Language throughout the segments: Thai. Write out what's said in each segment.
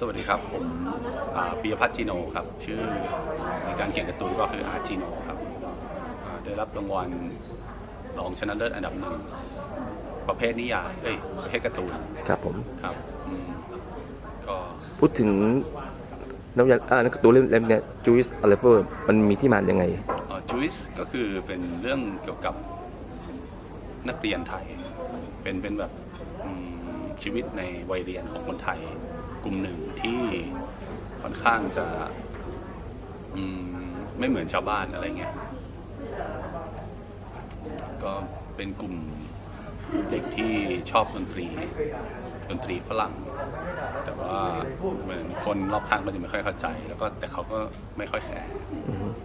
สวัสดีครับ ผมอ่าปิยพัฒน์จีโนครับ ชื่อในการเขียนการ์ตูนก็คืออาร์จีโนครับอ่าได้รับรางวัลรองชนะเลิศอันดับหนึ่งประเภทนิยายเอ้ยประเภทการ์ตูนครับผมครับอืมก็พูดถึงนวนิยายอ่านักการ์ตูนเล่มเล่มเนี้ย Jewish Arrival มันมีที่มายังไงจูอิสก็คือเป็นเรื่องเกี่ยวกับนักเรียนไทย เป็นเป็นแบบอืมชีวิตในวัยเรียนของคนไทยก ลุ่มหนึ่งที่ค่อนข้างจะมไม่เหมือนชาวบ้านอะไรเงี้ย ก็เป็นกลุ่มเด็กที่ชอบดนตรีดนตรีฝรั่ง แต่ว่าเหมือนคนรอบข้างก็จะไม่ค่อยเข้าใจ แล้วก็แต่เขาก็ไม่ค่อยแคร์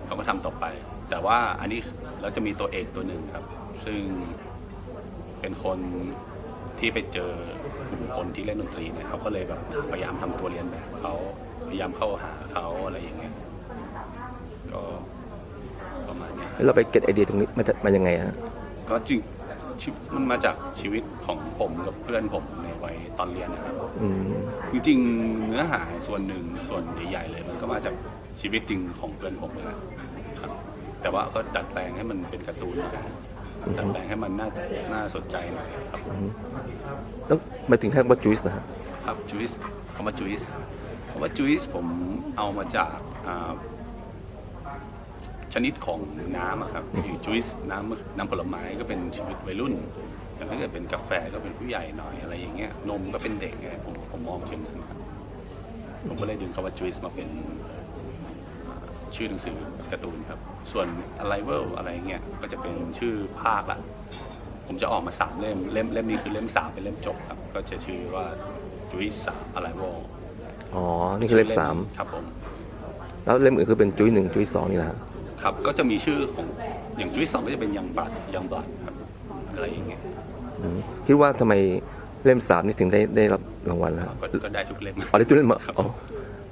เขาก็ทำต่อไป แต่ว่าอันนี้เราจะมีตัวเอกตัวหนึ่งครับ ซึ่งเป็นคน ที่ไปเจอกลุ่มคนที่เล่นดนตรีเนี่ยเขาก็เลยแบบพยายามทำตัวเรียนแบบเขาพยายามเข้าหาเขาอะไรอย่างเงี้ยก็ประมาณเนี้ยแล้วเราไปเก็ตไอเดียตรงนี้มาจากมายังไงฮะก็จริงชีวิตมันมาจากชีวิตของผมกับเพื่อนผมในวัยตอนเรียนนะครับอืมจริงๆเนื้อหาส่วนหนึ่งส่วนใหญ่ๆเลย มันก็มาจากชีวิตจริงของเพื่อนผมเลยนะครับแต่ว่าก็ดัดแปลงให้มันเป็นการ์ตูนหน่อย ดัดแปลงให้มันน่าน่าสนใจหน่อยครับแล้วหมายถึงใช้คำว่า Jewish นะฮะครับจูอิสคำว่าจูอิสคำว่าจูอิสผมเอามาจากอ่าชนิดของน้ำอะครับอยู่จูอิสน้ำน้ำผลไม้ก็เป็นชีวิตวัยรุ่นแต่ถ้าเกิดเป็นกาแฟก็เป็นผู้ใหญ่หน่อยอะไรอย่างเงี้ยนมก็เป็นเด็กไงผมผมมองเช่นนั้นครับผมก็เลยดึงคำว่าจูอิสมาเป็นอ่า ชื่อหนังสือการ์ตูนครับ ส่วน Arrival อะไรเงี้ยก็จะเป็นชื่อภาคละผมจะออกมาสามเล่มเล่มเล่มนี้คือเล่มสามเป็นเล่มจบครับ ก็จะชื่อว่าจุยสามอะไรวอ๋อ นี่คือเล่มสามครับผม แล้วเล่มอื่นคือเป็น Jewish หนึ่ง Jewish สองนี่แหละฮะครับ ก็จะมีชื่อของอย่างจุยสองก็จะเป็นยังบัตยังบัตครับอะไรอย่างเงี้ยอืมคิดว่าทำไมเล่มสามนี่ถึงได้ได้รับรางวัลแล้วฮะก็ก็ได้ทุกเล่มอ๋อได้ทุกเล่มเหรอครับอ๋อ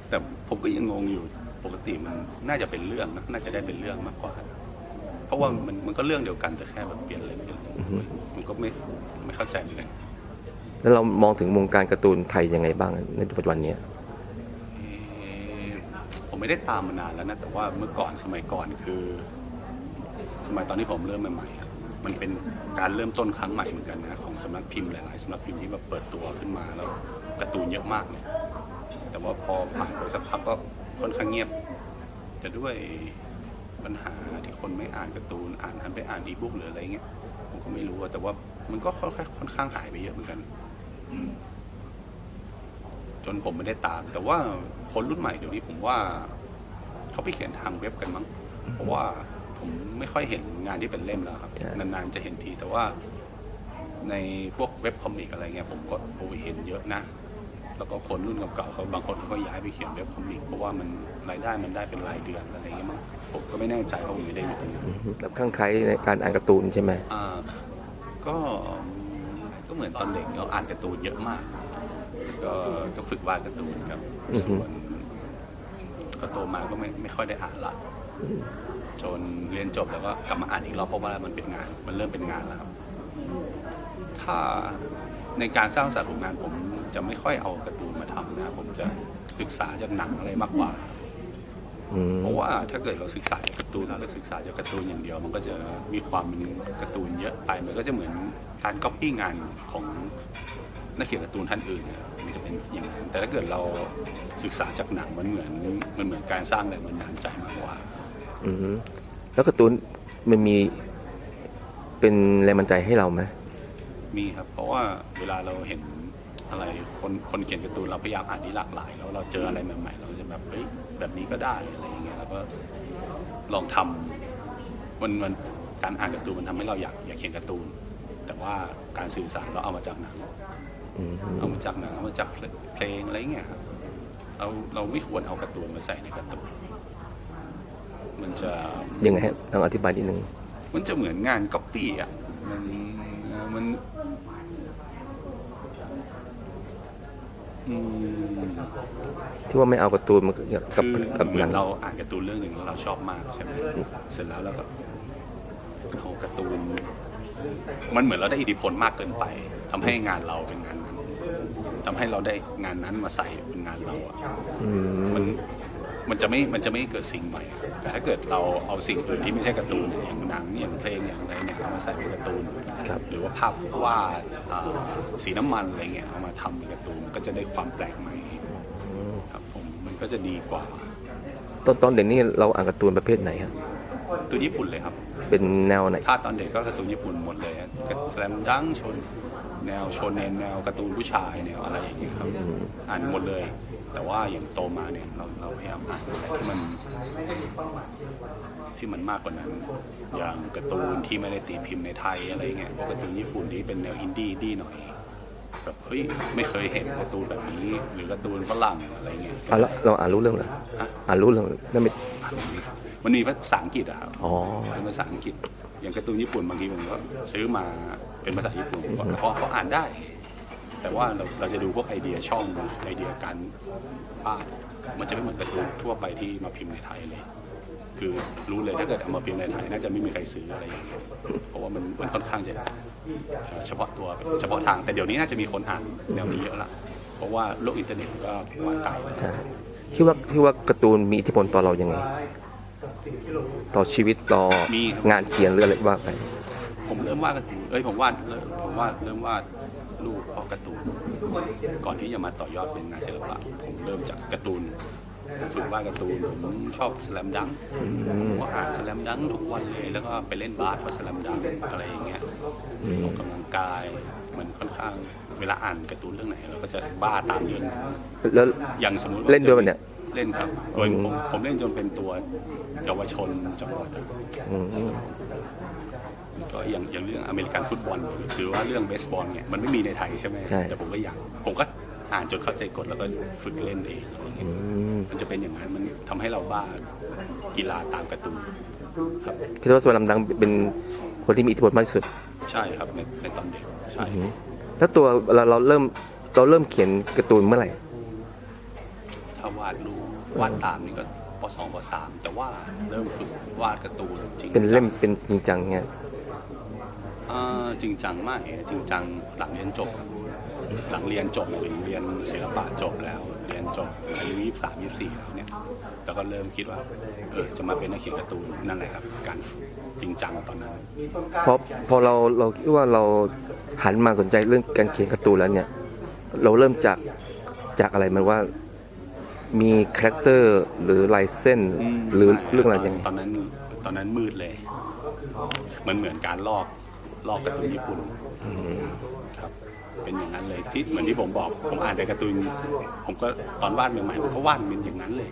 แต่ผมก็ยังงงอยู่ ปกติมันน่าจะเป็นเรื่องนะน่าจะได้เป็นเรื่องมากกว่า เพราะว่ามันมันก็เรื่องเดียวกันแต่แค่แบบเปลี่ยนเล่มเปลี่ยนเล่มมันก็ไม่ไม่เข้าใจเหมือนกัน แล้วเรามองถึงวงการการ์ตูนไทยยังไงบ้างในปัจจุบันเนี้ย เอ่อผมไม่ได้ตามมานานแล้วนะ แต่ว่าเมื่อก่อนสมัยก่อนคือ สมัยตอนที่ผมเริ่มใหม่ๆอะมันเป็นการเริ่มต้นครั้งใหม่เหมือนกันนะของสำนักพิมพ์หลายๆสำนักพิมพ์ที่แบบเปิดตัวขึ้นมาแล้วการ์ตูนเยอะมากเนี่ยแต่ว่าพอผ่านไปสักพักก็ ค่อนข้างเงียบ จะด้วยปัญหาที่คนไม่อ่านการ์ตูนอ่านหันไปอ่านอีบุ๊กหรืออะไรเงี้ยผมก็ไม่รู้อะแต่ว่ามันก็ค่อยๆค่อนข้างหายไปเยอะเหมือนกันอืมจนผมไม่ได้ตาม แต่ว่าคนรุ่นใหม่เดี๋ยวนี้ผมว่าเขาไปเขียนทางเว็บกันมั้ง เพราะว่าผมไม่ค่อยเห็นงานที่เป็นเล่มแล้วครับ ใช่ นานๆจะเห็นทีแต่ว่า ในพวกเว็บคอมิกอะไรเงี้ยผมก็ผมเห็นเยอะนะ แล้วก็คนรุ่นเก่าๆเขาบางคนเขาก็ย้ายไปเขียนเว็บคอมิกเพราะว่ามันรายได้มันได้เป็นรายเดือนอะไรเงี้ยมั้งผมก็ไม่แน่ใจเพราะผมไม่ได้อยู่ตรงนั้นอืมแบบข้างใครในการอ่านการ์ตูนใช่ไหมอ่าก็ก็เหมือนตอนเด็กเราอ่านการ์ตูนเยอะมากก็ก็ฝึกวาดการ์ตูนครับส่วนก็โตมาก็ไม่ไม่ค่อยได้อ่านละจนเรียนจบแล้วก็กลับมาอ่านอีกรอบเพราะว่ามันเป็นงาน มันเริ่มเป็นงานแล้วครับ ถ้าในการสร้างสรรค์ผลงานผม จะไม่ค่อยเอาการ์ตูนมาทำนะผมจะศึกษาจากหนังอะไรมากกว่า อืมเพราะว่าถ้าเกิดเราศึกษาจากการ์ตูนแล้วศึกษาจากการ์ตูนอย่างเดียว มันก็จะมีความเป็นการ์ตูนเยอะไปมันก็จะเหมือนการก๊อปปี้งานของนักเขียนการ์ตูนท่านอื่นนะครับมันจะเป็นอย่างนั้นแต่ถ้าเกิดเราศึกษาจากหนังมันเหมือนมันเหมือนการสร้างแรงบันดาลใจมากกว่า อืมแล้วการ์ตูนมันมีเป็นแรงบันดาลใจให้เราไหม มีครับ เพราะว่าเวลาเราเห็น อะไรคนคนเขียนการ์ตูนเราพยายามอ่านที่หลากหลาย แล้วเราเจออะไรใหม่ๆเราจะแบบเฮ้ยแบบนี้ก็ได้อะไรอย่างเงี้ยแล้วก็ลองทำมันมันการอ่านการ์ตูนมันทำให้เราอยากอยากเขียนการ์ตูน แต่ว่าการสื่อสารเราเอามาจากหนังอืมเอามาจากหนังเอามาจากเพลงอะไรเงี้ยครับเราเราไม่ควรเอาการ์ตูนมาใส่ในการ์ตูนมันจะยังไงฮะลองอธิบายนิดนึงมันจะเหมือนงานก๊อปปี้อะมันมัน อืมที่ว่าไม่เอาการ์ตูนมากับคือกับเหมืหอนันงเราอ่านการ์ตูนเรื่องหนึ่งแล้วเราชอบมากใช่ไหมเสร็จแล้วเราก็เอาการ์ตูน มันเหมือนเราได้อิทธิพลมากเกินไปทำให้งานเราเป็นงานนั้นทำให้เราได้งานนั้นมาใส่เป็นงานเราอะอืมมัน มันจะไม่มันจะไม่เกิดสิ่งใหม่ แต่ถ้าเกิดเราเอาสิ่งอื่นที่ไม่ใช่การ์ตูนอย่างหนังอย่างเพลงอย่างอะไรเนี่ยเอามาใส่เป็นการ์ตูน ครับ หรือว่าภาพวาดอ่าสีน้ำมันอะไรเงี้ยเอามาทำเป็นการ์ตูนก็จะได้ความแปลกใหม่ครับผมมันก็จะดีกว่าตอนตอนเด็กนี่เราอ่านการ์ตูนประเภทไหนฮะตัวญี่ปุ่นเลยครับ เป็นแนวไหน ถ้าตอนเด็กก็การ์ตูนญี่ปุ่นหมดเลยแสลมดังชน แนวโชเนนแนวการ์ตูนผู้ชายแนวอะไรอย่างเงี้ยครับ อ่านหมดเลย แต่ว่าอย่างโตมาเนี่ยเราเราพยายามอ่านอะไรที่มันที่มันมากกว่านั้น อย่างการ์ตูนที่ไม่ได้ตีพิมพ์ในไทยอะไรเงี้ยพวกการ์ตูนญี่ปุ่นที่เป็นแนวอินดี้ดี้หน่อยแบบเฮ้ยไม่เคยเห็นการ์ตูนแบบนี้ หรือการ์ตูนฝรั่งอะไรเงี้ยอะแล้วเราอ่านรู้เรื่องเหรอฮะอ่านรู้เรื่องนั่นไม่มันมีภาษาอังกฤษอะครับอ๋อเป็นภาษาอังกฤษ อย่างการ์ตูนญี่ปุ่นบางทีผมก็ซื้อมาเป็นภาษาญี่ปุ่นผมก็เพราะเขาอ่านได้ แต่ว่าเราเราจะดูพวกไอเดียช่องไอเดียการวาดมันจะไม่เหมือนการ์ตูนทั่วไปที่มาพิมพ์ในไทยเลย คือรู้เลยถ้าเกิดเอามาพิมพ์ในไทยน่าจะไม่มีใครซื้ออะไรอย่างเงี้ยเพราะว่ามันมันค่อนข้างจะเอ่อเฉพาะตัวเฉพาะทางแต่เดี๋ยวนี้น่าจะมีคนอ่านแนวนี้เยอะละเพราะว่าโลกอินเทอร์เน็ตก็ไปไกลแล้ว ใช่คิดว่าคิดว่าการ์ตูนมีอิทธิพลต่อเรายังไง ต่อชีวิตต่อมีครับ งานเขียนหรืออะไรว่าไป ผมเริ่มวาดการ์ตูนเอ้ยผมวาดเริ่มผมวาดเริ่มวาด รูปเพราะการ์ตูน ก่อนที่จะมาต่อยอดเป็นงานศิลปะผมเริ่มจากการ์ตูนผมฝึกวาดการ์ตูนผมชอบสแลมดังผมก็อ่านสแลมดังทุกวันเลยแล้วก็ไปเล่นบาสเพราะสแลมดังอะไรอย่างเงี้ยออกกำลังกายมันค่อนข้างเวลาอ่านการ์ตูนเรื่องไหนเราก็จะบ้าตามเรื่องนั้นแล้วอย่างสมมติเล่นด้วยปะเนี่ยเล่นครับโดยผมผมเล่นจนเป็นตัวเยาวชนจังหวัดอะอืม ก็อย่างอย่างเรื่องอเมริกันฟุตบอลหรือว่าเรื่องเบสบอลเนี่ยมันไม่มีในไทยใช่ไหมใช่ แต่ผมก็อยากผมก็อ่านจนเข้าใจกฎแล้วก็ฝึกเล่นเองอะไรอย่างเงี้ยอืมมันจะเป็นอย่างนั้นมันทำให้เราบ้ากีฬาตามการ์ตูนครับคิดว่าสวนลำดังเป็นคนที่มีอิทธิพลมากที่สุด ใช่ครับในในตอนเด็กใช่แล้วตัวเราเราเริ่มเราเริ่มเขียนการ์ตูนเมื่อไหร่ ถ้าวาดรูปวาดตามนี่ก็ปสองปสามแต่ว่าเริ่มฝึกวาดการ์ตูนจริงเป็นเล่มเป็นจริงจังเงี้ย อ่าจริงจังมากจริงจังหลังเรียนจบครับหลังเรียนจบเลยเรียนศิลปะจบแล้ว เรียนจบอายุยี่สามยี่สี่แล้วเนี่ยแล้วก็เริ่มคิดว่าเออจะมาเป็นนักเขียนการ์ตูนนั่นแหละครับ การฝึกจริงจังตอนนั้น พอพอเราเราคิดว่าเราหันมาสนใจเรื่องการเขียนการ์ตูนแล้วเนี่ย เราเริ่มจากจากอะไรมันว่ามีคาแรคเตอร์หรือลายเส้นหรือเรื่องอะไรยังไงตอนนั้นตอนนั้นมืดเลย มันเหมือนการลอก ลอกการ์ตูนญี่ปุ่นครับ เป็นอย่างนั้นเลยที่เหมือนที่ผมบอก ผมอ่านแต่การ์ตูนผมก็ตอนวาดใหม่ๆผมก็วาดเป็นอย่างนั้นเลย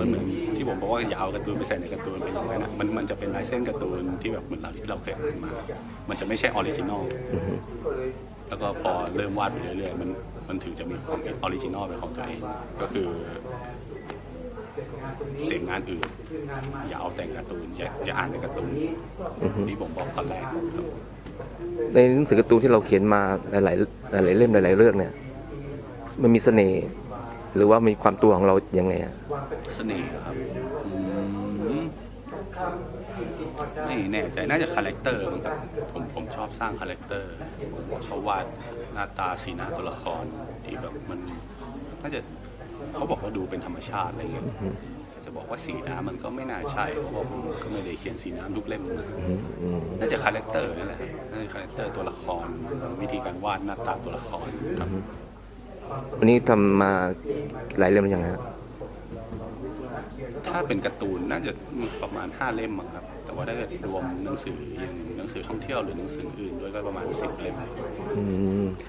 มันเหมือนที่ผมบอกว่าอย่าเอาการ์ตูนไปใส่ในการ์ตูนเป็นอย่างนั้นนะมันมันจะเป็นลายเส้นการ์ตูนที่แบบเหมือนเราที่เราเคยอ่านมา มันจะไม่ใช่ออริจินอลแล้วก็พอเริ่มวาดไปเรื่อยๆมันมันถึงจะมีความเป็นออริจินอลเป็นของตัวเองก็คือ เสียงงานอื่น อย่าเอาแต่งการ์ตูนอย่าอย่าอ่านในการ์ตูนที่ผมบอกตอนแรกครับในหนังสือการ์ตูนที่เราเขียนมาหลายๆหลายๆเล่มหลาย ๆ เรื่องเนี่ย มันมีเสน่ห์หรือว่ามีความตัวของเรายังไงอะเสน่ห์ครับอืมไม่แน่ใจน่าจะคาแรคเตอร์มั้งครับผมผมชอบสร้างคาแรคเตอร์ผมชอบวาดหน้าตาสีหน้าตัวละครที่แบบมันน่าจะเขาบอกว่าดูเป็นธรรมชาติอะไรเงี้ยจะ บอกว่าสีน้ำมันก็ไม่น่าใช่เพราะว่าผมก็ไม่ได้เขียนสีน้ำทุกเล่มนะน่าจะคาแรคเตอร์นั่นแหละครับน่าจะคาแรคเตอร์ตัวละครวิธีการวาดหน้าตาตัวละครครับวันนี้ทำมาหลายเล่มหรือยังฮะถ้าเป็นการ์ตูนน่าจะมีประมาณ 5 เล่มมั้งครับ แต่ว่าถ้าเกิดรวมหนังสืออย่างหนังสือท่องเที่ยวหรือหนังสืออื่นด้วยก็ประมาณ 10 เล่มอืม